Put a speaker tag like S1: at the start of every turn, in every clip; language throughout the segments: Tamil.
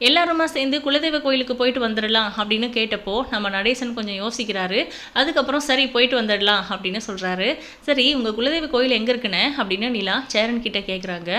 S1: எல்லாருமா சேர்ந்து குலதெய்வ கோயிலுக்கு போயிட்டு வந்துடலாம் அப்படின்னு கேட்டப்போ நம்ம நடேசன் கொஞ்சம் யோசிக்கிறாரு. அதுக்கப்புறம் சரி போயிட்டு வந்துடலாம் அப்படின்னு சொல்கிறாரு சரி உங்கள் குலதெய்வ கோயில் எங்கே இருக்குன்னு? அப்படின்னு நிலா சேரன் கிட்ட கேட்குறாங்க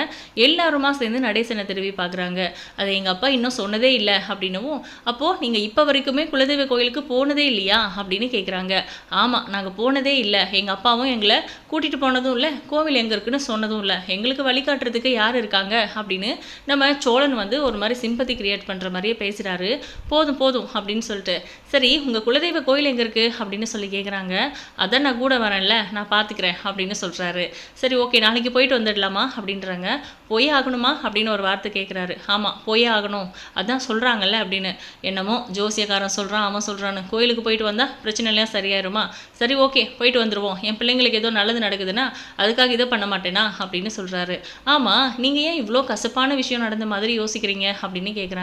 S1: எல்லாருமா சேர்ந்து நடேசனை திரும்பி பார்க்குறாங்க அதை எங்கள் அப்பா இன்னும் சொன்னதே இல்லை அப்படின்னவும் அப்போது நீங்கள் இப்போ வரைக்குமே குலதெய்வ கோயிலுக்கு போனதே இல்லையா? அப்படின்னு கேட்குறாங்க ஆமாம் நாங்கள் போனதே இல்லை. எங்கள் அப்பாவும் எங்களை கூட்டிகிட்டு போனதும் இல்லை. கோவில் எங்கே இருக்குன்னு சொன்னதும் இல்லை. எங்களுக்கு வழிகாட்டுறதுக்கு யார் இருக்காங்க? அப்படின்னு நம்ம சோழன் வந்து ஒரு மாதிரி சிம்பத்தி கிரியேட் பண்ணுற மாதிரியே பேசுகிறாரு போதும் போதும் அப்படின்னு சொல்லிட்டு. சரி உங்கள் குலதெய்வ கோயில் எங்கே இருக்குது அப்படின்னு சொல்லி கேட்குறாங்க அதான் நான் கூட வரேன்ல நான் பார்த்துக்கிறேன் அப்படின்னு சொல்கிறாரு சரி ஓகே நாளைக்கு போயிட்டு வந்துடலாமா? அப்படின்றாங்க. போயே ஆகணுமா? அப்படின்னு ஒரு வார்த்தை கேட்குறாரு ஆமாம் போயே ஆகணும். அதான் சொல்கிறாங்கல்ல அப்படின்னு. என்னமோ ஜோசியக்காரன் சொல்கிறான் அவன் சொல்கிறான்னு கோயிலுக்கு போயிட்டு வந்தால் பிரச்சனை இல்லையா? சரியாயிருமா? சரி ஓகே போயிட்டு வந்துடுவோம் என் பிள்ளைங்களுக்கு ஏதோ நல்லது நடக்குதுன்னா அதுக்காக இதை பண்ண மாட்டேனா? அப்படின்னு சொல்கிறாரு ஆமாம் நீங்கள் ஏன் இவ்வளோ கசப்பான விஷயம் நடந்த மாதிரி யோசிக்கிறீங்க? அப்படின்னு கேட்குறாங்க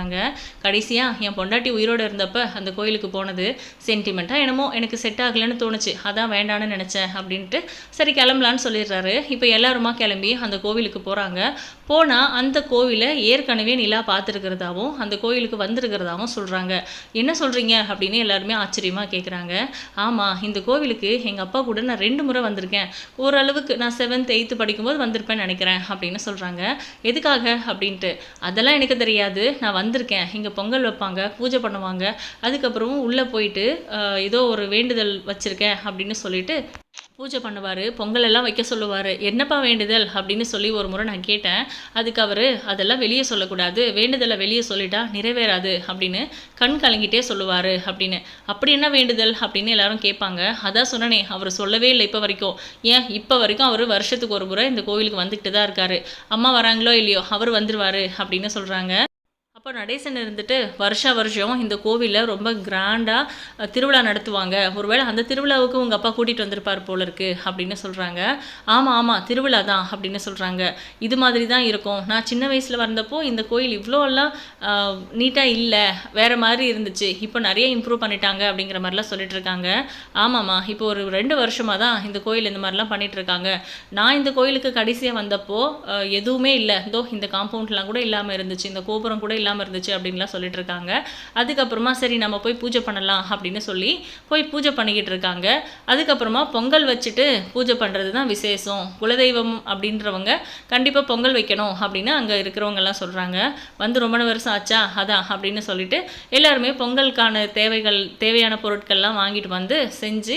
S1: கடைசியாக என் பொண்டாட்டி உயிரோடு இருந்தப்ப அந்த கோயிலுக்கு போனது சென்டிமெண்ட்டாக என்னமோ எனக்கு செட் ஆகலைன்னு தோணுச்சு. அதான் வேண்டான்னு நினச்சேன் அப்படின்ட்டு சரி கிளம்பலான்னு சொல்லிடுறாரு. இப்போ எல்லாருமா கிளம்பி அந்த கோவிலுக்கு போகிறாங்க போனால் அந்த கோவிலை ஏற்கனவே நிலா பார்த்துருக்கிறதாவும் அந்த கோயிலுக்கு வந்திருக்கிறதாவும் சொல்கிறாங்க என்ன சொல்கிறீங்க அப்படின்னு எல்லாருமே ஆச்சரியமாக கேட்குறாங்க ஆமாம் இந்த கோவிலுக்கு எங்கள் அப்பா கூட நான் ரெண்டு முறை வந்திருக்கேன். ஓரளவுக்கு நான் செவன்த் எயித்து படிக்கும்போது வந்திருப்பேன்னு நினைக்கிறேன் அப்படின்னு சொல்கிறாங்க எதுக்காக? அப்படின்ட்டு. அதெல்லாம் எனக்கு தெரியாது. நான் வந்திருக்கேன். இங்கே பொங்கல் வைப்பாங்க பூஜை பண்ணுவாங்க. அதுக்கப்புறம் உள்ளே போயிட்டு ஏதோ ஒரு வேண்டுதல் வச்சுருக்கேன் அப்படின்னு சொல்லிட்டு பூஜை பண்ணுவார் பொங்கல் எல்லாம் வைக்க சொல்லுவார் என்னப்பா வேண்டுதல்? அப்படின்னு சொல்லி ஒரு முறை நான் கேட்டேன். அதுக்கு அவர் அதெல்லாம் வெளியே சொல்லக்கூடாது வேண்டுதலை வெளியே சொல்லிட்டா நிறைவேறாது அப்படின்னு கண் கலங்கிட்டே சொல்லுவார் அப்படின்னு. அப்படி என்ன வேண்டுதல்? அப்படின்னு எல்லாரும் கேட்பாங்க. அதான் சொன்னனே அவர் சொல்லவே இல்லை இப்போ வரைக்கும். ஏன்? இப்போ வரைக்கும் அவர் வருஷத்துக்கு ஒரு முறை இந்த கோவிலுக்கு வந்துக்கிட்டு தான் இருக்காரு. அம்மா வராங்களோ இல்லையோ அவர் வந்துடுவார் அப்படின்னு சொல்கிறாங்க அப்போ நடேசன் இருந்துட்டு வருஷா வருஷம் இந்த கோவிலில் ரொம்ப கிராண்டாக திருவிழா நடத்துவாங்க. ஒருவேளை அந்த திருவிழாவுக்கு உங்கள் அப்பா கூட்டிகிட்டு வந்திருப்பார் போல இருக்கு அப்படின்னு சொல்கிறாங்க ஆமாம் ஆமாம் திருவிழா தான் அப்படின்னு சொல்கிறாங்க இது மாதிரி தான் இருக்கும். நான் சின்ன வயசில் வந்தப்போ இந்த கோயில் இவ்வளோலாம் நீட்டாக இல்லை. வேறு மாதிரி இருந்துச்சு. இப்போ நிறைய இம்ப்ரூவ் பண்ணிட்டாங்க அப்படிங்கிற மாதிரிலாம் சொல்லிட்டு இருக்காங்க. ஆமாம்மா இப்போ ஒரு ரெண்டு வருஷமாக தான் இந்த கோயில் இந்த மாதிரிலாம் பண்ணிகிட்ருக்காங்க இருக்காங்க. நான் இந்த கோயிலுக்கு கடைசியாக வந்தப்போ எதுவுமே இல்லை. இதோ இந்த காம்பவுண்ட்லாம் கூட இல்லாமல் இருந்துச்சு. இந்த கோபுரம் கூட இல்லாமல் இருந்துச்சு அப்படின்லாம் சொல்லிட்டு இருக்காங்க. அதுக்கப்புறமா சரி நம்ம போய் பூஜை பண்ணலாம் அப்படின்னு சொல்லி போய் பூஜை பண்ணிக்கிட்டு இருக்காங்க. அதுக்கப்புறமா பொங்கல் வச்சுட்டு பூஜை பண்ணுறது தான் விசேஷம். குலதெய்வம் அப்படின்றவங்க கண்டிப்பாக பொங்கல் வைக்கணும் அப்படின்னு அங்கே இருக்கிறவங்க எல்லாம் சொல்கிறாங்க வந்து ரொம்ப வருஷம் ஆச்சா? அதான் அப்படின்னு சொல்லிட்டு எல்லாருமே பொங்கலுக்கான தேவைகள் தேவையான பொருட்கள்லாம் வாங்கிட்டு வந்து செஞ்சு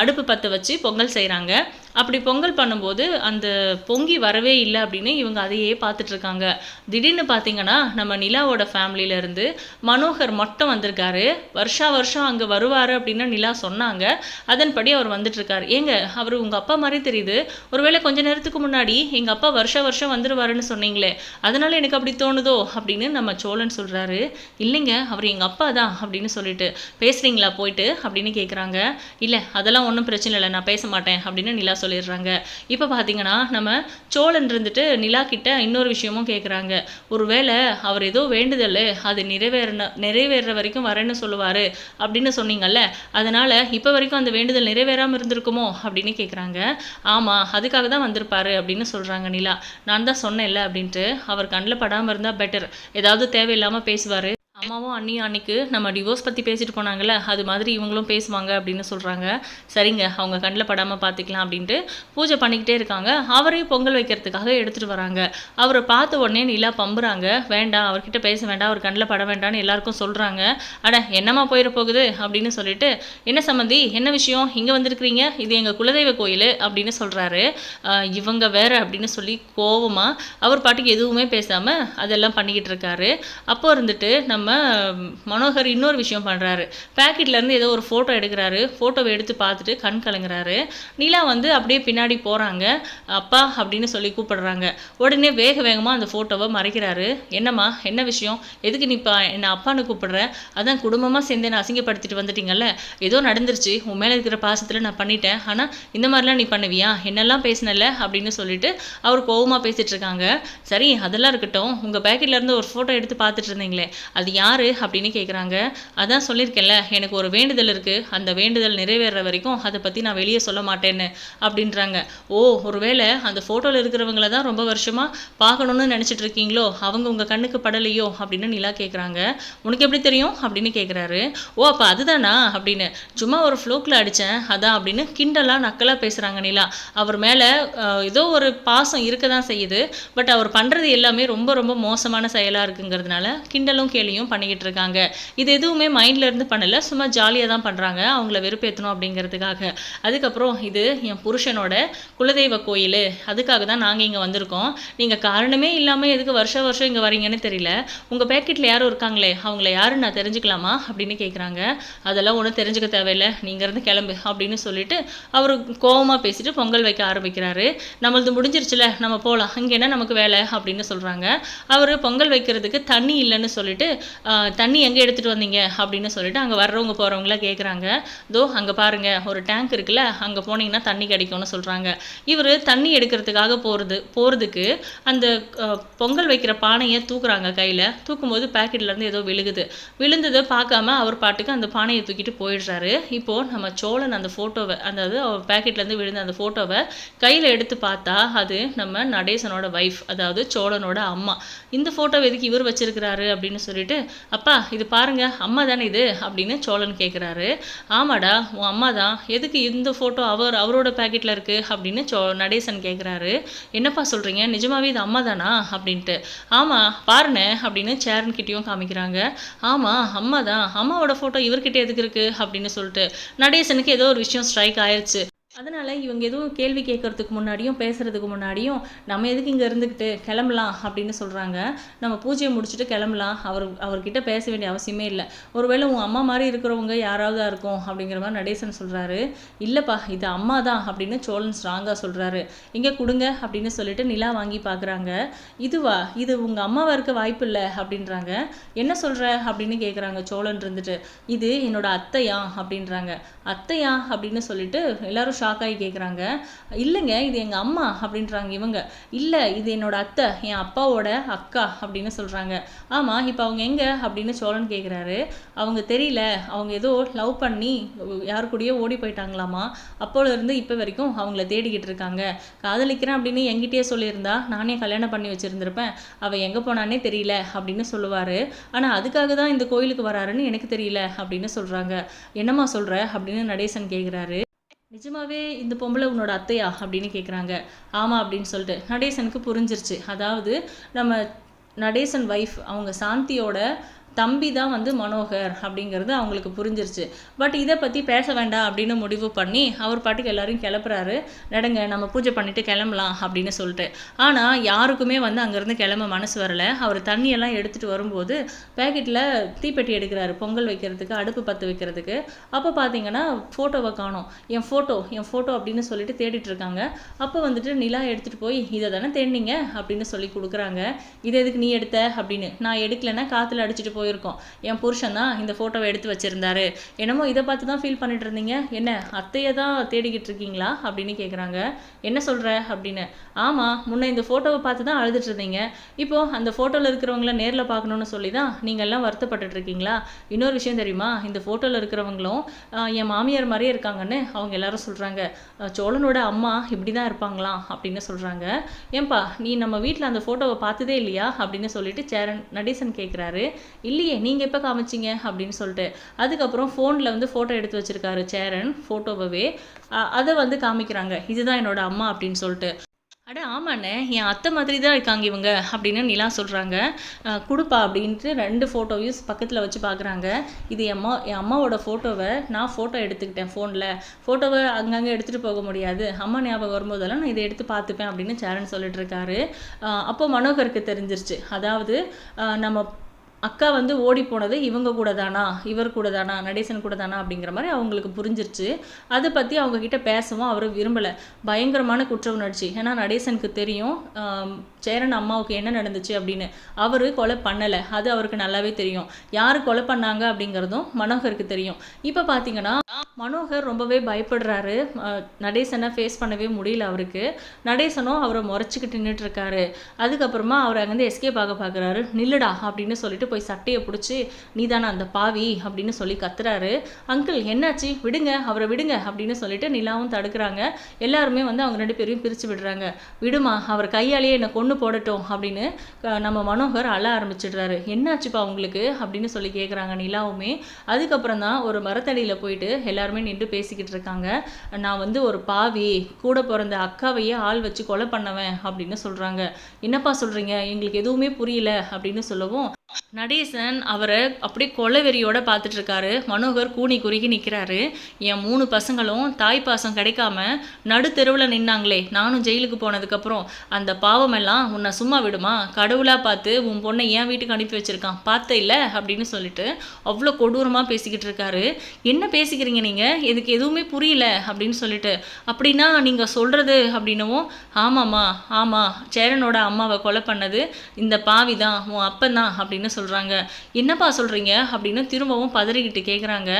S1: அடுப்பு பற்ற வச்சு பொங்கல் செய்கிறாங்க அப்படி பொங்கல் பண்ணும்போது அந்த பொங்கி வரவே இல்லை அப்படின்னு இவங்க அதையே பார்த்துட்ருக்காங்க திடீர்னு பார்த்தீங்கன்னா நம்ம நிலாவோட ஃபேமிலியிலேருந்து மனோகர் மட்டும் வந்திருக்காரு. வருஷா வருஷம் அங்கே வருவார் அப்படின்னு நிலா சொன்னாங்க. அதன்படி அவர் வந்துட்டுருக்கார் ஏங்க அவர் உங்கள் அப்பா மாதிரி தெரியுது. ஒருவேளை கொஞ்ச நேரத்துக்கு முன்னாடி எங்கள் அப்பா வருஷா வருஷம் வந்துருவாருன்னு சொன்னீங்களே அதனால் எனக்கு அப்படி தோணுதோ அப்படின்னு நம்ம சோழன் சொல்கிறாரு இல்லைங்க அவர் எங்கள் அப்பா தான் அப்படின்னு சொல்லிட்டு. பேசுகிறீங்களா போயிட்டு அப்படின்னு கேட்குறாங்க இல்லை அதெல்லாம் ஒன்றும் பிரச்சனை இல்லை நான் பேச மாட்டேன் அப்படின்னு நிலா சொல்லிடுறாங்க. இப்போ பார்த்தீங்கன்னா நம்ம சோழன் இருந்துட்டு நிலா கிட்ட இன்னொரு விஷயமும் கேட்குறாங்க ஒருவேளை அவர் ஏதோ வேண்டுதல் அது நிறைவேறின நிறைவேற வரைக்கும் வரேன்னு சொல்லுவார் அப்படின்னு சொன்னீங்கல்ல அதனால் இப்போ வரைக்கும் அந்த வேண்டுதல் நிறைவேறாமல் இருந்திருக்குமோ அப்படின்னு கேட்குறாங்க ஆமாம் அதுக்காக தான் வந்திருப்பாரு அப்படின்னு சொல்கிறாங்க நிலா. நான் தான் சொன்னேன்ல அப்படின்ட்டு அவர் கண்ணில் படாமல் இருந்தால் பெட்டர் ஏதாவது தேவையில்லாமல் பேசுவார். அம்மாவும் அண்ணியும் அன்னைக்கு நம்ம டிவோர்ஸ் பற்றி பேசிட்டு போனாங்கல்ல அது மாதிரி இவங்களும் பேசுவாங்க அப்படின்னு சொல்கிறாங்க சரிங்க அவங்க கண்ணில் படாமல் பார்த்துக்கலாம் அப்படின்ட்டு பூஜை பண்ணிக்கிட்டே இருக்காங்க. அவரையும் பொங்கல் வைக்கிறதுக்காக எடுத்துகிட்டு வராங்க. அவரை பார்த்த உடனே நிலா பம்புறாங்க. வேண்டாம் அவர்கிட்ட பேச வேண்டாம் அவர் கண்ணில் பட வேண்டாம்னு எல்லாருக்கும் சொல்கிறாங்க அட என்னம்மா போயிட போகுது அப்படின்னு சொல்லிட்டு என்ன சம்மந்தி என்ன விஷயம்? இங்கே வந்திருக்கிறீங்க? இது எங்கள் குலதெய்வ கோயில் அப்படின்னு சொல்கிறாரு இவங்க வேற அப்படின்னு சொல்லி கோவமாக அவர் பாட்டுக்கு எதுவுமே பேசாமல் அதெல்லாம் பண்ணிக்கிட்டு இருக்காரு. அப்போ இருந்துட்டு நம்ம ம், மனோகர் இன்னொரு விஷயம் பண்ணுறாரு பேக்கெட்லேருந்து ஏதோ ஒரு ஃபோட்டோ எடுக்கிறாரு. ஃபோட்டோவை எடுத்து பார்த்துட்டு கண் கலங்குறாரு. நிலா வந்து அப்படியே பின்னாடி போகிறாங்க அப்பா அப்படின்னு சொல்லி கூப்பிடுறாங்க. உடனே வேக வேகமாக அந்த ஃபோட்டோவை மறைக்கிறாரு. என்னம்மா என்ன விஷயம்? எதுக்கு நீ இப்போ என்னை அப்பான்னு கூப்பிடுற? அதான் குடும்பமாக சேர்ந்து என்னை அசிங்கப்படுத்திட்டு வந்துட்டீங்கல்ல? ஏதோ நடந்துருச்சு. உன் மேலே இருக்கிற பாசத்தில் நான் பண்ணிட்டேன். ஆனால் இந்த மாதிரிலாம் நீ பண்ணுவியா? என்னெல்லாம் பேசினல அப்படின்னு சொல்லிட்டு அவர் கோவமாக பேசிகிட்டு இருக்காங்க. சரி அதெல்லாம் இருக்கட்டும். உங்கள் பேக்கெட்லேருந்து ஒரு ஃபோட்டோ எடுத்து பார்த்துட்டு இருந்தீங்களே. அது யார் அப்படின்னு கேட்குறாங்க அதான் சொல்லியிருக்கேன்ல எனக்கு ஒரு வேண்டுதல் இருக்குது அந்த வேண்டுதல் நிறைவேற வரைக்கும் அதை பற்றி நான் வெளியே சொல்ல மாட்டேன்னு அப்படின்றாங்க. ஓ ஒருவேளை அந்த ஃபோட்டோவில் இருக்கிறவங்கள தான் ரொம்ப வருஷமாக பார்க்கணுன்னு நினச்சிட்டு இருக்கீங்களோ? அவங்க உங்கள் கண்ணுக்கு படலையோ? அப்படின்னு நிலா கேட்குறாங்க உனக்கு எப்படி தெரியும்? அப்படின்னு கேட்குறாரு ஓ அப்போ அதுதானா? அப்படின்னு. சும்மா ஒரு ஃப்ளோக்கில் அடித்தேன் அதான் அப்படின்னு கிண்டலாக நக்கலாக பேசுகிறாங்க நிலா. அவர் மேலே ஏதோ ஒரு பாசம் இருக்க தான் செய்யுது. பட் அவர் பண்ணுறது எல்லாமே ரொம்ப ரொம்ப மோசமான செயலாக இருக்குங்கிறதுனால கிண்டலும் கேலியும் பண்ணிக்கிட்டு இருக்காங்க. இது எதுவுமே மைண்ட்லேருந்து பண்ணலை. சும்மா ஜாலியாக தான் பண்ணுறாங்க அவங்கள வெறுப்பேற்றணும் அப்படிங்கிறதுக்காக. அதுக்கப்புறம் இது என் புருஷனோட குலதெய்வ கோயில். அதுக்காக தான் நாங்கள் இங்கே வந்திருக்கோம். நீங்கள் காரணமே இல்லாமல் எதுக்கு வருஷம் வருஷம் இங்கே வரீங்கன்னு தெரியல. உங்கள் பேக்கெட்டில் யாரும் இருக்காங்களே அவங்கள யாருன்னு நான் தெரிஞ்சுக்கலாமா அப்படின்னு கேட்குறாங்க அதெல்லாம் ஒன்றும் தெரிஞ்சுக்க தேவையில்லை. நீங்கள் இருந்து கிளம்பு அப்படின்னு சொல்லிட்டு அவர் கோவமாக பேசிட்டு பொங்கல் வைக்க ஆரம்பிக்கிறாரு. நம்மளது முடிஞ்சிருச்சுல நம்ம போகலாம் இங்கே என்ன நமக்கு வேலை அப்படின்னு சொல்கிறாங்க அவர் பொங்கல் வைக்கிறதுக்கு தண்ணி இல்லைன்னு சொல்லிட்டு தண்ணி எங்கே எடுத்துகிட்டு வந்தீங்க? அப்படின்னு சொல்லிட்டு அங்கே வர்றவங்க போகிறவங்களாம் கேட்குறாங்க தோ அங்கே பாருங்க ஒரு டேங்க் இருக்குல்ல அங்கே போனீங்கன்னா தண்ணி கிடைக்கும்னு சொல்கிறாங்க இவர் தண்ணி எடுக்கிறதுக்காக போகிறது போகிறதுக்கு அந்த பொங்கல் வைக்கிற பானையை தூக்குறாங்க கையில். தூக்கும்போது பேக்கெட்லேருந்து ஏதோ விழுகுது. விழுந்ததை பார்க்காம அவர் பாட்டுக்கு அந்த பானையை தூக்கிட்டு போயிடுறாரு. இப்போது நம்ம சோழன் அந்த ஃபோட்டோவை அதாவது அவர் பேக்கெட்லேருந்து விழுந்த அந்த ஃபோட்டோவை கையில் எடுத்து பார்த்தா அது நம்ம நடேசனோட வைஃப் அதாவது சோழனோட அம்மா. இந்த ஃபோட்டோ எதுக்கு இவர் வச்சிருக்கிறாரு அப்படின்னு சொல்லிட்டு அப்பா இது பாருங்க அம்மா தானே இது? அப்படின்னு சோழன் கேட்குறாரு ஆமாடா உன் அம்மா தான். எதுக்கு இந்த ஃபோட்டோ அவர் அவரோட பேக்கெட்டில் இருக்குது அப்படின்னு சோ நடேசன் கேட்குறாரு என்னப்பா சொல்கிறீங்க நிஜமாவே இது அம்மா தானா? அப்படின்ட்டு. ஆமாம் பாருண்ணே அப்படின்னு சேரன் கிட்டேயும் காமிக்கிறாங்க. ஆமாம் அம்மா தான். அம்மாவோட ஃபோட்டோ இவர்கிட்ட எதுக்கு இருக்குது அப்படின்னு சொல்லிட்டு. நடேசனுக்கு ஏதோ ஒரு விஷயம் ஸ்ட்ரைக் ஆயிருச்சு. அதனால் இவங்க எதுவும் கேள்வி கேட்கறதுக்கு முன்னாடியும் பேசுறதுக்கு முன்னாடியும் நம்ம எதுக்கு இங்கே இருந்துக்கிட்டு கிளம்பலாம் அப்படின்னு சொல்கிறாங்க நம்ம பூஜையை முடிச்சுட்டு கிளம்பலாம். அவர் அவர்கிட்ட பேச வேண்டிய அவசியமே இல்லை. ஒருவேளை உன் அம்மா மாதிரி இருக்கிறவங்க யாராவது இருக்கும் அப்படிங்கிற மாதிரி நடேசன் சொல்கிறாரு இல்லைப்பா இது அம்மா தான் அப்படின்னு சோழன் ஸ்ட்ராங்காக சொல்கிறாரு இங்கே கொடுங்க அப்படின்னு சொல்லிட்டு நிலா வாங்கி பார்க்குறாங்க இதுவா? இது உங்கள் அம்மாவாக இருக்க வாய்ப்பு இல்லை அப்படின்றாங்க. என்ன சொல்கிற அப்படின்னு கேட்குறாங்க சோழன் இருந்துட்டு. இது என்னோட அத்தையா அப்படின்றாங்க. அத்தையா அப்படின்னு சொல்லிட்டு எல்லாரும் ஷாக் ஆகி கேட்குறாங்க இல்லைங்க இது எங்கள் அம்மா அப்படின்றாங்க இவங்க. இல்லை இது என்னோட அத்தை என் அப்பாவோட அக்கா அப்படின்னு சொல்கிறாங்க ஆமாம் இப்போ அவங்க எங்கே அப்படின்னு சோழன் கேட்குறாரு அவங்க தெரியல அவங்க ஏதோ லவ் பண்ணி யார் கூடயோ ஓடி போயிட்டாங்களாமா. அப்போலேருந்து இப்போ வரைக்கும் அவங்கள தேடிக்கிட்டு இருக்காங்க. காதலிக்கிறேன் அப்படின்னு என்கிட்டயே சொல்லியிருந்தா நானே கல்யாணம் பண்ணி வச்சுருந்துருப்பேன். அவள் எங்கே போனானே தெரியல அப்படின்னு சொல்லுவார். ஆனால் அதுக்காக தான் இந்த கோயிலுக்கு வராருன்னு எனக்கு தெரியல அப்படின்னு சொல்கிறாங்க என்னம்மா சொல்கிற அப்படின்னு நடேசன் கேட்குறாரு நிஜமாவே இந்த பொம்பளை உன்னோட அத்தையா அப்படின்னு கேட்குறாங்க ஆமாம் அப்படின்னு சொல்லிட்டு. நடேசனுக்கு புரிஞ்சிருச்சு. அதாவது நம்ம நடேசன் ஒய்ஃப் அவங்க சாந்தியோட தம்பி தான் வந்து மனோகர் அப்படிங்கிறது அவங்களுக்கு புரிஞ்சிருச்சு. பட் இதை பற்றி பேச வேண்டாம் அப்படின்னு முடிவு பண்ணி அவர் பாட்டுக்கு எல்லாரையும் கிளப்புறாரு. நடங்க நம்ம பூஜை பண்ணிட்டு கிளம்பலாம் அப்படின்னு சொல்லிட்டு. ஆனால் யாருக்குமே வந்து அங்கேருந்து கிளம்ப மனசு வரல. அவர் தண்ணியெல்லாம் எடுத்துகிட்டு வரும்போது பேக்கெட்டில் தீப்பெட்டி எடுக்கிறாரு பொங்கல் வைக்கிறதுக்கு அடுப்பு பற்ற வைக்கிறதுக்கு. அப்போ பார்த்தீங்கன்னா ஃபோட்டோவை காணோம். என் ஃபோட்டோ என் ஃபோட்டோ அப்படின்னு சொல்லிட்டு தேடிட்டு இருக்காங்க. அப்போ வந்துட்டு நிலா எடுத்துகிட்டு போய் இதை தானே தேடினீங்க? அப்படின்னு சொல்லி கொடுக்குறாங்க. இதை எதுக்கு நீ எடுத்த? அப்படின்னு. நான் எடுக்கலைன்னா காற்றுல அடிச்சுட்டு போய் போயிருக்கோம். என் புருஷன் தான் இந்த ஃபோட்டோவை எடுத்து வச்சிருந்தாரு. என்னமோ இதை பார்த்து தான் ஃபீல் பண்ணிட்டு இருந்தீங்க என்ன அத்தையை தான் தேடிக்கிட்டு இருக்கீங்களா? அப்படின்னு கேட்குறாங்க என்ன சொல்கிற அப்படின்னு. ஆமாம் முன்ன இந்த ஃபோட்டோவை பார்த்து தான் அழுதுட்டு இருந்தீங்க. இப்போ அந்த ஃபோட்டோவில் இருக்கிறவங்கள நேரில் பார்க்கணுன்னு சொல்லி தான் நீங்கள்லாம் வருத்தப்பட்டுட்டு இருக்கீங்களா? இன்னொரு விஷயம் தெரியுமா? இந்த ஃபோட்டோவில் இருக்கிறவங்களும் என் மாமியார் மாதிரியே இருக்காங்கன்னு அவங்க எல்லாரும் சொல்கிறாங்க சோழனோட அம்மா இப்படி தான் இருப்பாங்களாம் அப்படின்னு சொல்கிறாங்க ஏன்பா நீ நம்ம வீட்டில் அந்த ஃபோட்டோவை பார்த்ததே இல்லையா? அப்படின்னு சொல்லிட்டு சேரன் நடேசன் கேட்குறாரு இல்லையே நீங்கள் எப்போ காமிச்சீங்க? அப்படின்னு சொல்லிட்டு. அதுக்கப்புறம் ஃபோனில் வந்து ஃபோட்டோ எடுத்து வச்சுருக்காரு சேரன் ஃபோட்டோவே அதை வந்து காமிக்கிறாங்க. இதுதான் என்னோட அம்மா அப்படின்னு சொல்லிட்டு. அட ஆமாண்ணே என் அத்தை மாதிரி தான் இருக்காங்க இவங்க அப்படின்னு நிலா சொல்கிறாங்க கொடுப்பா அப்படின்ட்டு ரெண்டு ஃபோட்டோவையும் பக்கத்தில் வச்சு பார்க்குறாங்க இது என் அம்மா என் அம்மாவோட ஃபோட்டோவை நான் ஃபோட்டோ எடுத்துக்கிட்டேன் ஃபோனில் ஃபோட்டோவை அங்கங்கே எடுத்துகிட்டு போக முடியாது. அம்மா ஞாபகம் வரும்போதெல்லாம் நான் இதை எடுத்து பார்த்துப்பேன் அப்படின்னு சேரன் சொல்லிட்டு இருக்காரு. அப்போ மனோகருக்கு தெரிஞ்சிருச்சு. அதாவது நம்ம அக்கா வந்து ஓடி போனது இவங்க கூட தானா இவர் கூட தானா நடேசன் கூட தானா அப்படிங்கிற மாதிரி அவங்களுக்கு புரிஞ்சிருச்சு. அதை பற்றி அவங்கக்கிட்ட பேசவும் அவர் விரும்பலை. பயங்கரமான குற்ற உணர்ச்சி. ஏன்னா நடேசனுக்கு தெரியும் சேரன் அம்மாவுக்கு என்ன நடந்துச்சு அப்படின்னு. அவர் கொலை பண்ணலை. அது அவருக்கு நல்லாவே தெரியும். யார் கொலை பண்ணாங்க அப்படிங்கிறதும் மனோகருக்கு தெரியும். இப்போ பார்த்தீங்கன்னா மனோகர் ரொம்பவே பயப்படுறாரு. நடேசனை ஃபேஸ் பண்ணவே முடியல அவருக்கு. நடேசனும் அவரை முறைச்சிக்கிட்டு நின்றுட்டுருக்காரு அதுக்கப்புறமா அவர் அங்கேருந்து எஸ்கேப் ஆக பார்க்குறாரு நில்லுடா அப்படின்னு சொல்லிட்டு எடுத்துகிட்டு போய் சட்டையை பிடிச்சி நீதானே அந்த பாவி? அப்படின்னு சொல்லி கத்துறாரு. அங்கிள் என்னாச்சு? விடுங்க அவரை விடுங்க அப்படின்னு சொல்லிட்டு நிலாவும் தடுக்கிறாங்க. எல்லாருமே வந்து அவங்க ரெண்டு பேரையும் பிரித்து விடுறாங்க. விடுமா அவர் கையாலேயே என்னை கொண்டு போடட்டும் அப்படின்னு நம்ம மனோகர் அழ ஆரம்பிச்சிடுறாரு. என்னாச்சுப்பா உங்களுக்கு? அப்படின்னு சொல்லி கேட்குறாங்க நிலாவுமே. அதுக்கப்புறம் தான் ஒரு மரத்தடியில் போயிட்டு எல்லாருமே நின்று பேசிக்கிட்டு இருக்காங்க. நான் வந்து ஒரு பாவி கூட பிறந்த அக்காவையே ஆள் வச்சு கொலை பண்ணவேன் அப்படின்னு சொல்கிறாங்க என்னப்பா சொல்கிறீங்க எங்களுக்கு எதுவுமே புரியல அப்படின்னு சொல்லவும் நடேசன் அவரை அப்படியே கொலவெறியோட பார்த்துட்டு இருக்காரு மனோகர் கூனி குறுகி நிற்கிறாரு என் மூணு பசங்களும் தாய் பாசம் கிடைக்காம நடுத்தெருவில் நின்னாங்களே. நானும் ஜெயிலுக்கு போனதுக்கப்புறம் அந்த பாவமெல்லாம் உன்னை சும்மா விடுமா? கடவுளாக பார்த்து உன் பொண்ணை என் வீட்டுக்கு அனுப்பி வச்சிருக்கான். பார்த்த இல்லை அப்படின்னு சொல்லிட்டு அவ்வளோ கொடூரமாக பேசிக்கிட்டு இருக்காரு என்ன பேசிக்கிறீங்க நீங்கள் இதுக்கு எதுவுமே புரியல அப்படின்னு சொல்லிட்டு. அப்படின்னா நீங்கள் சொல்கிறது அப்படின்னவும் ஆமாம்மா ஆமாம் சேரனோட அம்மாவை கொலை பண்ணது இந்த பாவி தான் உன் அப்பன் தான் அப்படின்னு சொல்கிறாங்க என்னப்பா சொல்கிறீங்க அப்படின்னு திரும்பவும் பதறிக்கிட்டு கேட்குறாங்க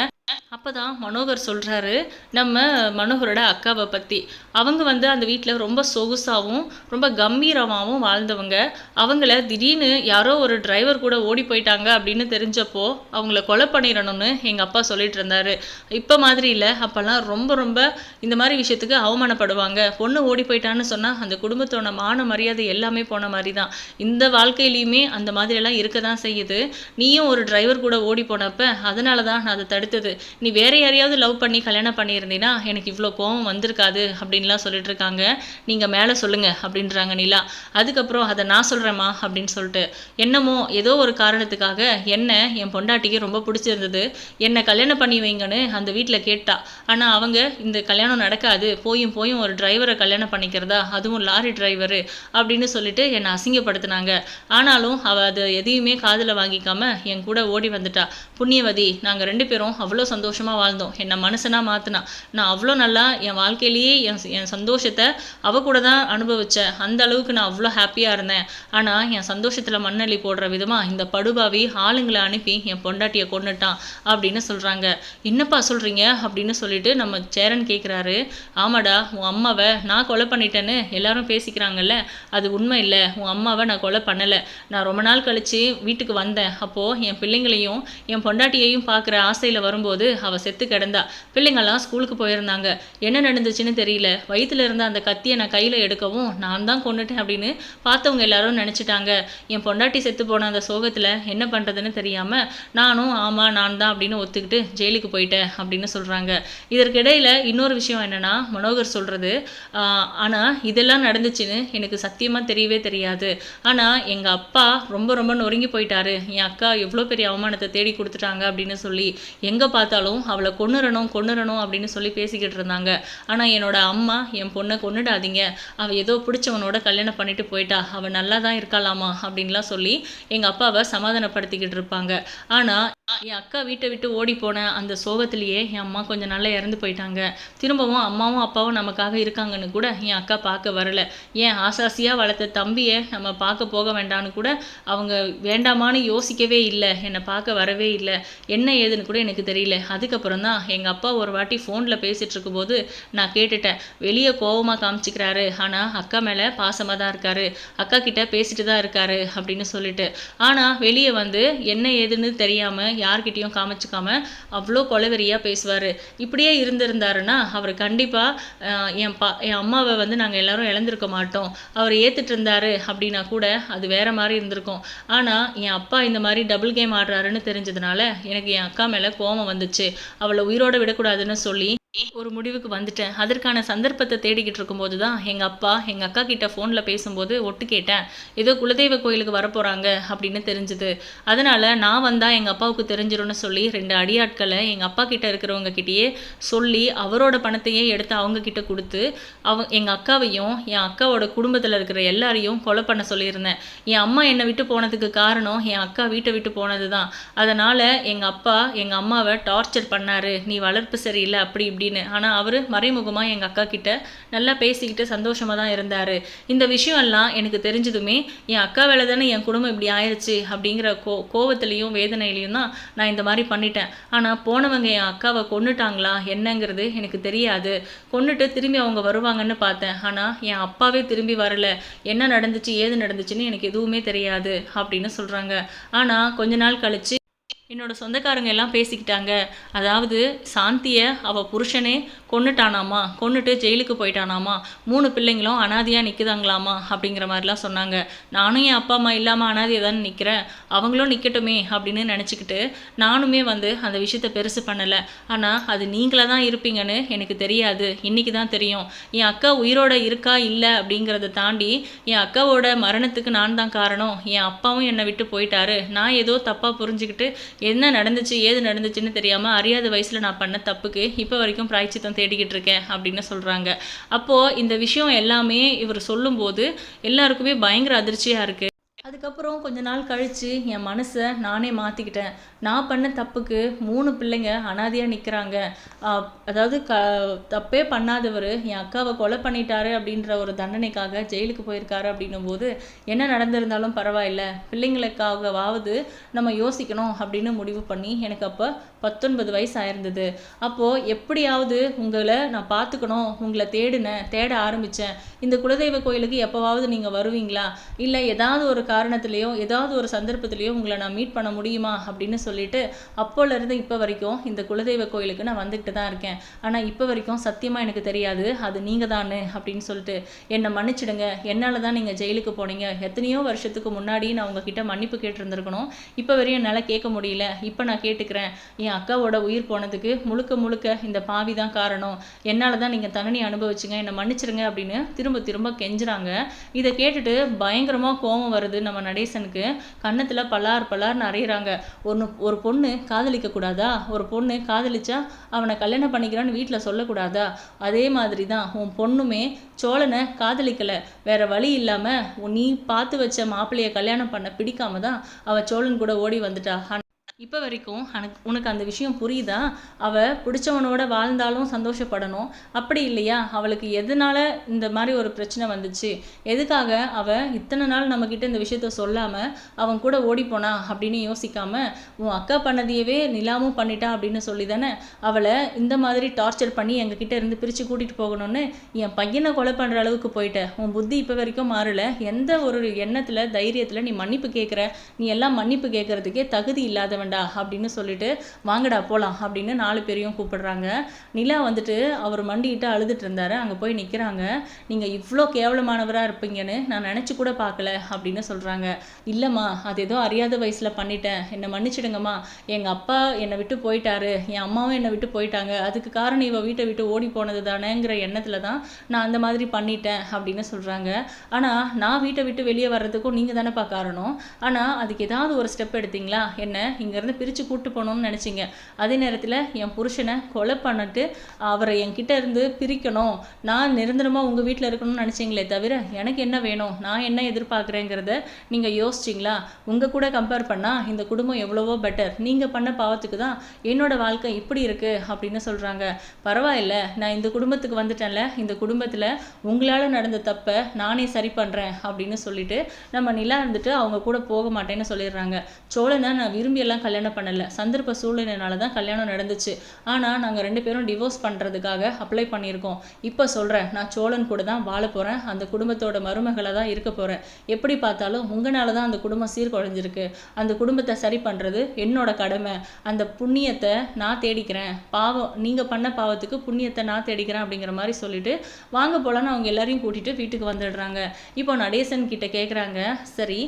S1: அப்போ தான் மனோகர் சொல்கிறாரு நம்ம மனோகரோட அக்காவை பற்றி அவங்க வந்து அந்த வீட்டில் ரொம்ப சொகுசாகவும் ரொம்ப கம்பீரமாகவும் வாழ்ந்தவங்க. அவங்கள திடீர்னு யாரோ ஒரு டிரைவர் கூட ஓடி போயிட்டாங்க அப்படின்னு தெரிஞ்சப்போ அவங்கள கொலை பண்ணிடணும்னு எங்கள் அப்பா சொல்லிட்டு இருந்தாரு. இப்போ மாதிரி இல்லை. அப்போல்லாம் ரொம்ப ரொம்ப இந்த மாதிரி விஷயத்துக்கு அவமானப்படுவாங்க. பொண்ணு ஓடி போயிட்டான்னு சொன்னால் அந்த குடும்பத்தோட மான மரியாதை எல்லாமே போன மாதிரி தான். இந்த வாழ்க்கையிலையுமே அந்த மாதிரியெல்லாம் இருக்க தான் செய்யுது. நீயும் ஒரு டிரைவர் கூட ஓடி போனப்ப அதனால தான் நான் அதை தடுத்தது. நீ வேற யாரையாவது லவ் பண்ணி கல்யாணம் பண்ணியிருந்தீங்கன்னா எனக்கு இவ்வளோ கோவம் வந்திருக்காது அப்படின்லாம் சொல்லிட்டு இருக்காங்க நீங்கள் மேலே சொல்லுங்க அப்படின்றாங்க நிலா. அதுக்கப்புறம் அதை நான் சொல்கிறேம்மா அப்படின்னு சொல்லிட்டு. என்னமோ ஏதோ ஒரு காரணத்துக்காக என்ன என் பொண்டாட்டிக்கு ரொம்ப பிடிச்சிருந்தது. என்னை கல்யாணம் பண்ணி வைங்கன்னு அந்த வீட்டில் கேட்டா. ஆனால் அவங்க இந்த கல்யாணம் நடக்காது. போயும் போயும் ஒரு டிரைவரை கல்யாணம் பண்ணிக்கிறதா? அதுவும் லாரி டிரைவரு அப்படின்னு சொல்லிட்டு என்னை அசிங்கப்படுத்தினாங்க. ஆனாலும் அவள் அதை எதையுமே காதில் வாங்கிக்காம என் கூட ஓடி வந்துட்டா. புண்ணியவதி நாங்கள் ரெண்டு பேரும் அவ்வளோ சந்தோஷமாக வாழ்ந்தோம். என்னை மனுஷனாக மாற்றினா நான் அவ்வளோ நல்லா என் வாழ்க்கையிலேயே என் என் சந்தோஷத்தை அவ கூட தான் அனுபவித்தேன் அந்த அளவுக்கு நான் அவ்வளோ ஹாப்பியாக இருந்தேன். ஆனால் என் சந்தோஷத்தில் மண்ணள்ளி போடுற விதமாக இந்த படுபாவி ஆளுங்களை அனுப்பி என் பொண்டாட்டியை கொண்டுட்டான் அப்படின்னு சொல்கிறாங்க என்னப்பா சொல்கிறீங்க அப்படின்னு சொல்லிட்டு நம்ம சேரன் கேட்குறாரு ஆமாடா உன் அம்மாவை நான் கொலை பண்ணிட்டேன்னு எல்லாரும் பேசிக்கிறாங்கல்ல அது உண்மை இல்லை. உன் அம்மாவை நான் கொலை பண்ணலை. நான் ரொம்ப நாள் கழித்து வீட்டுக்கு வந்தேன். அப்போது என் பிள்ளைங்களையும் என் பொண்டாட்டியையும் பார்க்குற ஆசையில் வரும்போது அவள் செத்து கிடந்தா. பிள்ளைங்கள்லாம் ஸ்கூலுக்கு போயிருந்தாங்க. என்ன நடந்துச்சுன்னு தெரியல. வயிற்றுல இருந்த அந்த கத்தியை நான் கையில் எடுக்கவும் நான் தான் கொண்டுட்டேன் அப்படின்னு பார்த்தவங்க எல்லாரும் நினச்சிட்டாங்க. என் பொண்டாட்டி செத்து போன அந்த சோகத்தில் என்ன பண்ணுறதுன்னு தெரியாமல் நானும் ஆமாம் நான் தான் அப்படின்னு ஒத்துக்கிட்டு ஜெயிலுக்கு போயிட்டேன் அப்படின்னு சொல்கிறாங்க இதற்கிடையில் இன்னொரு விஷயம் என்னென்னா மனோகர் சொல்கிறது ஆனால் இதெல்லாம் நடந்துச்சுன்னு எனக்கு சத்தியமாக தெரியவே தெரியாது. ஆனால் எங்கள் அப்பா ரொம்ப ரொம்ப நொறுங்கி போயிட்டாரு. என் அக்கா எவ்வளோ பெரிய அவமானத்தை தேடி கொடுத்துட்டாங்க அப்படின்னு சொல்லி எங்கே பார்த்தாலும் அவளை கொன்னுறணும் கொன்னுறணும் அப்படின்னு சொல்லி பேசிக்கிட்டு இருந்தாங்க. ஆனால் என்னோட அம்மா அம்மா என் பொண்ணை கொன்னுடாதீங்க. அவள் ஏதோ பிடிச்சவனோட கல்யாணம் பண்ணிட்டு போயிட்டா. அவள் நல்லா தான் இருக்காளாமா அப்படின்லாம் சொல்லி எங்கள் அப்பாவை சமாதானப்படுத்திக்கிட்டு இருப்பாங்க. ஆனால் என் அக்கா வீட்டை விட்டு ஓடி போன அந்த சோகத்திலேயே என் அம்மா கொஞ்சம் நல்லா இறந்து போயிட்டாங்க. திரும்பவும் அம்மாவும் அப்பாவும் நமக்காக இருக்காங்கன்னு கூட என் அக்கா பார்க்க வரல. ஏன் ஆசாசியாக வளர்த்த தம்பியை நம்ம பார்க்க போக வேண்டாம்னு கூட அவங்க வேண்டாமான்னு யோசிக்கவே இல்லை. என்னை பார்க்க வரவே இல்லை. என்ன ஏதுன்னு கூட எனக்கு தெரியல. அதுக்கப்புறம் தான் எங்கள் அப்பா ஒரு வாட்டி ஃபோனில் பேசிகிட்டு இருக்கும்போது நான் கேட்டுட்டேன். வெளியே கோவமாக காமிச்சிக்கிறாரு. ஆனால் அக்கா மேலே பாசமாக தான் இருக்காரு. அக்கா கிட்ட பேசிட்டு தான் இருக்காரு அப்படின்னு சொல்லிட்டு. ஆனால் வெளியே வந்து என்ன ஏதுன்னு தெரியாமல் யார்கிட்டையும் காமிச்சிக்காம அவ்வளோ கொலவெறியாக பேசுவார். இப்படியே இருந்திருந்தாருன்னா அவர் கண்டிப்பாக என் பா என் அம்மாவை வந்து நாங்கள் எல்லாரும் இழந்திருக்க மாட்டோம். அவர் ஏற்றுட்டு இருந்தாரு அப்படின்னா கூட அது வேற மாதிரி இருந்திருக்கும். ஆனால் என் அப்பா இந்த மாதிரி டபுள் கேம் ஆடுறாருன்னு தெரிஞ்சதுனால எனக்கு என் அக்கா மேலே கோபம் வந்துச்சு. அவளை உயிரோட விடக்கூடாதுன்னு சொல்லி ஒரு முடிவுக்கு வந்துட்டேன். அதற்கான சந்தர்ப்பத்தை தேடிக்கிட்டு இருக்கும்போது தான் எங்கள் அப்பா எங்கள் அக்கா கிட்ட ஃபோனில் பேசும்போது ஒட்டு கேட்டேன். ஏதோ குலதெய்வ கோயிலுக்கு வரப்போகிறாங்க அப்படின்னு தெரிஞ்சுது. அதனால் நான் வந்தால் எங்கள் அப்பாவுக்கு தெரிஞ்சிடும்னு சொல்லி ரெண்டு அடியாட்களை எங்கள் அப்பா கிட்ட இருக்கிறவங்க கிட்டேயே சொல்லி அவரோட பணத்தையே எடுத்து அவங்க கிட்ட கொடுத்து அவ எங்கள் அக்காவையும் என் அக்காவோட குடும்பத்தில் இருக்கிற எல்லாரையும் கொலை பண்ண சொல்லியிருந்தேன். என் அம்மா என்னை விட்டு போனதுக்கு காரணம் என் அக்கா வீட்டை விட்டு போனது தான் அதனால் எங்கள் அப்பா எங்கள் அம்மாவை டார்ச்சர் பண்ணாரு. நீ வளர்ப்பு சரியில்லை அப்படி இப்படின்னு ஆனால் அவர் மறைமுகமாக எங்கள் அக்கா கிட்ட நல்லா பேசிக்கிட்டு சந்தோஷமாக தான் இருந்தார். இந்த விஷயம் எல்லாம் எனக்கு தெரிஞ்சதுமே என் அக்கா வேலை தானே என் குடும்பம் இப்படி ஆயிடுச்சு அப்படிங்கிற கோ கோவத்துலேயும் வேதனையிலையும் தான் நான் இந்த மாதிரி பண்ணிட்டேன். ஆனால் போனவங்க என் அக்காவை கொண்டுட்டாங்களா என்னங்கிறது எனக்கு தெரியாது. கொண்டுட்டு திரும்பி அவங்க வருவாங்கன்னு பார்த்தேன். ஆனால் என் அப்பாவே திரும்பி வரல. என்ன நடந்துச்சு ஏது நடந்துச்சுன்னு எனக்கு எதுவுமே தெரியாது அப்படின்னு சொல்கிறாங்க ஆனால் கொஞ்ச நாள் கழிச்சு என்னோட சொந்தக்காரங்க எல்லாம் பேசிக்கிட்டாங்க. அதாவது சாந்தியை அவள் புருஷனே கொன்னுட்டானாமா? கொன்னுட்டு ஜெயிலுக்கு போயிட்டானாமா? மூணு பிள்ளைங்களும் அனாதையாக நிற்குதாங்களாமா அப்படிங்கிற மாதிரிலாம் சொன்னாங்க. நானும் என் அப்பா அம்மா இல்லாமல் அனாதியை தானே நிற்கிறேன் அவங்களும் நிற்கட்டுமே அப்படின்னு நினச்சிக்கிட்டு நானுமே வந்து அந்த விஷயத்த பெருசு பண்ணலை. ஆனால் அது நீங்களாக தான் இருப்பீங்கன்னு எனக்கு தெரியாது. இன்றைக்கி தான் தெரியும். என் அக்கா உயிரோட இருக்கா? இல்லை அப்படிங்கிறத தாண்டி என் அக்காவோட மரணத்துக்கு நான் தான் காரணம். என் அப்பாவும் என்னை விட்டு போயிட்டாரு. நான் ஏதோ தப்பாக புரிஞ்சுக்கிட்டு என்ன நடந்துச்சு ஏது நடந்துச்சுன்னு தெரியாமல் அறியாத வயசில் நான் பண்ண தப்புக்கு இப்போ வரைக்கும் பிராய்ச்சித்தம் தேடிக்கிட்டு இருக்கேன் அப்படின்னு சொல்கிறாங்க அப்போது இந்த விஷயம் எல்லாமே இவர் சொல்லும்போது எல்லாருக்குமே பயங்கர அதிர்ச்சியாக இருக்குது அதுக்கப்புறம் கொஞ்ச நாள் கழித்து என் மனசை நானே மாற்றிக்கிட்டேன் நான் பண்ண தப்புக்கு மூணு பிள்ளைங்க அனாதையாக நிற்கிறாங்க அதாவது க தப்பே பண்ணாதவர் என் அக்காவை கொலை பண்ணிட்டாரு அப்படின்ற ஒரு தண்டனைக்காக ஜெயிலுக்கு போயிருக்காரு அப்படின்னும் போது என்ன நடந்திருந்தாலும் பரவாயில்ல. பிள்ளைங்களுக்காகவாவது நம்ம யோசிக்கணும் அப்படின்னு முடிவு பண்ணி எனக்கு அப்போ பத்தொன்பது வயசு ஆயிருந்தது அப்போது எப்படியாவது உங்களை நான் பார்த்துக்கணும் உங்களை தேடினேன் தேட ஆரம்பித்தேன் இந்த குலதெய்வ கோயிலுக்கு எப்போவாவது நீங்கள் வருவீங்களா? இல்லை ஏதாவது ஒரு காரணத்துலேயோ ஏதாவது ஒரு சந்தர்ப்பத்துலேயோ உங்களை நான் மீட் பண்ண முடியுமா அப்படின்னு சொல்லிட்டு அப்போலேருந்து இப்போ வரைக்கும் இந்த குலதெய்வ கோயிலுக்கு நான் வந்துக்கிட்டு தான் இருக்கேன். ஆனால் இப்போ வரைக்கும் சத்தியமாக எனக்கு தெரியாது அது நீங்கள் தானே அப்படின்னு சொல்லிட்டு என்னை மன்னிச்சிடுங்க. என்னால் தான் நீங்கள் ஜெயிலுக்கு போனீங்க. எத்தனையோ வருஷத்துக்கு முன்னாடி நான் உங்ககிட்ட மன்னிப்பு கேட்டிருந்துருக்கணும். இப்போ வரையும் என்னால் கேட்க முடியல. இப்போ நான் கேட்டுக்கிறேன். என் அக்காவோட உயிர் போனதுக்கு முழுக்க முழுக்க இந்த பாவி தான் காரணம். என்னால் தான் நீங்கள் தண்டனை அனுபவிச்சுங்க. என்னை மன்னிச்சிருங்க அப்படின்னு திரும்ப திரும்ப கெஞ்சுறாங்க. இதை கேட்டுட்டு பயங்கரமாக கோபம் வருது. நம்ம நடேசனுக்கு கன்னத்தில் பலார் பலார் நிறையிறாங்க ஒன்று ஒரு பொண்ணு காதலிக்க கூடாதா? ஒரு பொண்ணு காதலிச்சா அவனை கல்யாணம் பண்ணிக்கிறான்னு வீட்டில் சொல்லக்கூடாதா அதே மாதிரி தான் உன் பொண்ணுமே சோழனை காதலிக்கலை. வேற வழி இல்லாமல் நீ பார்த்து வச்ச மாப்பிள்ளையை கல்யாணம் பண்ண பிடிக்காம தான் அவள் சோழன் கூட ஓடி வந்துட்டா. இப்போ வரைக்கும் எனக்கு உனக்கு அந்த விஷயம் புரியுதா? அவள் பிடிச்சவனோட வாழ்ந்தாலும் சந்தோஷப்படணும். அப்படி இல்லையா? அவளுக்கு எதனால் இந்த மாதிரி ஒரு பிரச்சனை வந்துச்சு? எதுக்காக அவள் இத்தனை நாள் நம்மக்கிட்ட இந்த விஷயத்த சொல்லாமல் அவன் கூட ஓடிப்போனா அப்படின்னு யோசிக்காமல் உன் அக்கா பண்ணதையவே நிலாமும் பண்ணிட்டா அப்படின்னு சொல்லி தானே அவளை இந்த மாதிரி டார்ச்சர் பண்ணி எங்ககிட்ட இருந்து பிரித்து கூட்டிகிட்டு போகணும்னு என் பையனை கொலை பண்ணுற அளவுக்கு போயிட்ட. உன் புத்தி இப்போ வரைக்கும் மாறல. எந்த ஒரு எண்ணத்தில் தைரியத்தில் நீ மன்னிப்பு கேட்குற நீ எல்லாம் மன்னிப்பு கேட்கறதுக்கே தகுதி இல்லாதவன் வேண்டா அப்படின்னு சொல்லிட்டு வாங்கடா போகலாம் அப்படின்னு நாலு பேரையும் கூப்பிடுறாங்க. நிலா வந்துட்டு அவர் மண்டிக்கிட்டு அழுதுட்டு இருந்தாரு. அங்கே போய் நிற்கிறாங்க நீங்கள் இவ்வளோ கேவலமானவராக இருப்பீங்கன்னு நான் நினச்சி கூட பார்க்கல அப்படின்னு சொல்கிறாங்க இல்லைம்மா அது ஏதோ அறியாத வயசில் பண்ணிட்டேன். என்னை மன்னிச்சிடுங்கம்மா. எங்கள் அப்பா என்னை விட்டு போயிட்டாரு. என் அம்மாவும் என்னை விட்டு போயிட்டாங்க. அதுக்கு காரணம் இவ வீட்டை விட்டு ஓடி போனது தானேங்கிற எண்ணத்தில் தான் நான் அந்த மாதிரி பண்ணிட்டேன் அப்படின்னு சொல்கிறாங்க ஆனால் நான் வீட்டை விட்டு வெளியே வர்றதுக்கும் நீங்கள் தானேப்பா காரணம். ஆனால் அதுக்கு ஏதாவது ஒரு ஸ்டெப் எடுத்தீங்களா? என்ன? இங்கே இங்கேருந்து பிரித்து கூப்பிட்டு போகணும்னு நினச்சிங்க. அதே நேரத்தில் என் புருஷனை கொலை பண்ணிட்டு அவரை என்கிட்ட இருந்து பிரிக்கணும். நான் நிரந்தரமாக உங்கள் வீட்டில் இருக்கணும்னு நினச்சிங்களே தவிர எனக்கு என்ன வேணும்? நான் என்ன எதிர்பார்க்குறேங்கிறத நீங்கள் யோசிச்சிங்களா? உங்கள் கூட கம்பேர் பண்ணால் இந்த குடும்பம் எவ்வளவோ பெட்டர் நீங்கள் பண்ண பாவத்துக்கு தான் என்னோடய வாழ்க்கை இப்படி இருக்குது அப்படின்னு சொல்கிறாங்க பரவாயில்ல நான் இந்த குடும்பத்துக்கு வந்துட்டேன்ல. இந்த குடும்பத்தில் உங்களால் நடந்த தப்பை நானே சரி பண்ணுறேன் அப்படின்னு சொல்லிட்டு நம்ம நிலா இருந்துட்டு அவங்க கூட போக மாட்டேன்னு சொல்லிடுறாங்க. சோழனை நான் விரும்பியெல்லாம் கல்யாணம் பண்ணலை. சந்தர்ப்ப சூழ்நிலைனால தான் கல்யாணம் நடந்துச்சு. ஆனால் நாங்கள் ரெண்டு பேரும் டிவோர்ஸ் பண்ணுறதுக்காக அப்ளை பண்ணியிருக்கோம். இப்போ சொல்கிறேன் நான் சோழன் கூட தான் வாழ போகிறேன் அந்த குடும்பத்தோட மருமகளை தான் இருக்க போகிறேன் எப்படி பார்த்தாலும் உங்களால தான் அந்த குடும்பம் சீர்குலைஞ்சிருக்கு. அந்த குடும்பத்தை சரி பண்ணுறது என்னோட கடமை. அந்த புண்ணியத்தை நான் தேடிக்கிறேன். பாவம் நீங்கள் பண்ண பாவத்துக்கு புண்ணியத்தை நான் தேடிக்கிறேன் அப்படிங்கிற மாதிரி சொல்லிட்டு வாங்க போகலான்னு அவங்க எல்லாரையும் கூட்டிகிட்டு வீட்டுக்கு வந்துடுறாங்க. இப்போ நடேசன் கிட்ட கேட்குறாங்க சரி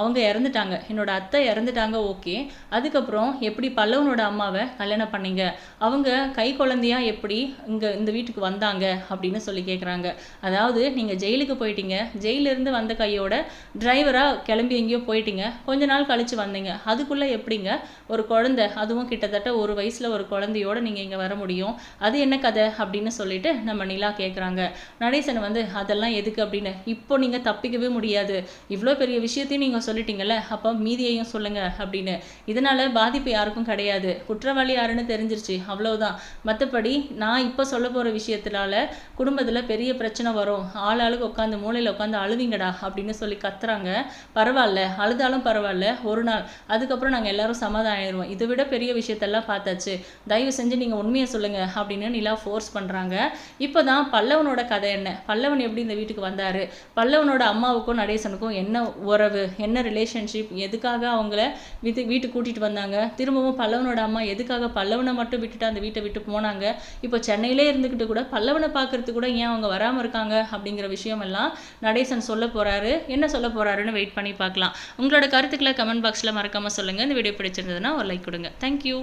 S1: அவங்க இறந்துட்டாங்க. என்னோட அத்தை இறந்துட்டாங்க ஓகே. அதுக்கப்புறம் எப்படி பல்லவனோட அம்மாவை கல்யாணம் பண்ணீங்க? அவங்க கை குழந்தையா எப்படி இங்கே இந்த வீட்டுக்கு வந்தாங்க அப்படின்னு சொல்லி கேட்குறாங்க அதாவது நீங்கள் ஜெயிலுக்கு போயிட்டீங்க. ஜெயிலிருந்து வந்த கையோட டிரைவராக கிளம்பி எங்கேயோ போயிட்டீங்க. கொஞ்ச நாள் கழித்து வந்தீங்க. அதுக்குள்ளே எப்படிங்க ஒரு குழந்தை அதுவும் கிட்டத்தட்ட ஒரு வயசில் ஒரு குழந்தையோட நீங்கள் இங்கே வர முடியும். அது என்ன கதை அப்படின்னு சொல்லிட்டு நம்ம நிலா கேட்குறாங்க நடேசன் வந்து அதெல்லாம் எதுக்கு அப்படின்னு? இப்போ நீங்கள் தப்பிக்கவே முடியாது. இவ்வளோ பெரிய விஷயத்தையும் நீங்கள் சொல்லிட்டீங்கல்ல அப்போ மீதியையும் சொல்லுங்கள் அப்படின்னு. இதனால் பாதிப்பு யாருக்கும் கிடையாது. குற்றவாளி யாருன்னு தெரிஞ்சிருச்சு. அவ்வளோதான் மற்றபடி நான் இப்போ சொல்ல போகிற விஷயத்தினால குடும்பத்தில் பெரிய பிரச்சனை வரும். ஆள் ஆளுக்கு உட்காந்து மூலையில் உட்காந்து அழுவீங்கடா அப்படின்னு சொல்லி கத்துறாங்க. பரவாயில்ல. அழுதாலும் பரவாயில்ல. ஒரு நாள். அதுக்கப்புறம் நாங்கள் எல்லாரும் சமாதானம் ஆயிடுவோம் இதை விட பெரிய விஷயத்தெல்லாம் பார்த்தாச்சு. தயவு செஞ்சு நீங்கள் உண்மையை சொல்லுங்கள் அப்படின்னு நிலா ஃபோர்ஸ் பண்ணுறாங்க இப்போ தான் பல்லவனோட கதை என்ன? பல்லவன் எப்படி இந்த வீட்டுக்கு வந்தார்? பல்லவனோட அம்மாவுக்கும் நடேசனுக்கும் என்ன உறவு? என்ன ரிலேஷன்ஷிப் எதுக்காக அவங்கள வீட்டுக்கு கூட்டிகிட்டு வந்தாங்க. திரும்பவும் பல்லவனோட அம்மா எதுக்காக பல்லவனை மட்டும் விட்டுட்டு அந்த வீட்டை விட்டு போனாங்க? இப்போ சென்னையிலே இருந்துக்கிட்டு கூட பல்லவனை பார்க்கறதுக்கு கூட ஏன் அவங்க வராமல் இருக்காங்க அப்படிங்கிற விஷயம் எல்லாம் நடேசன் சொல்ல போகிறாரு என்ன சொல்ல போகிறாருன்னு வெயிட் பண்ணி பார்க்கலாம். உங்களோட கருத்துக்களை கமெண்ட் பாக்ஸில் மறக்காமல் சொல்லுங்கள் இந்த வீடியோ பிடிச்சிருந்ததுன்னா ஒரு லைக் கொடுங்க. தேங்க்யூ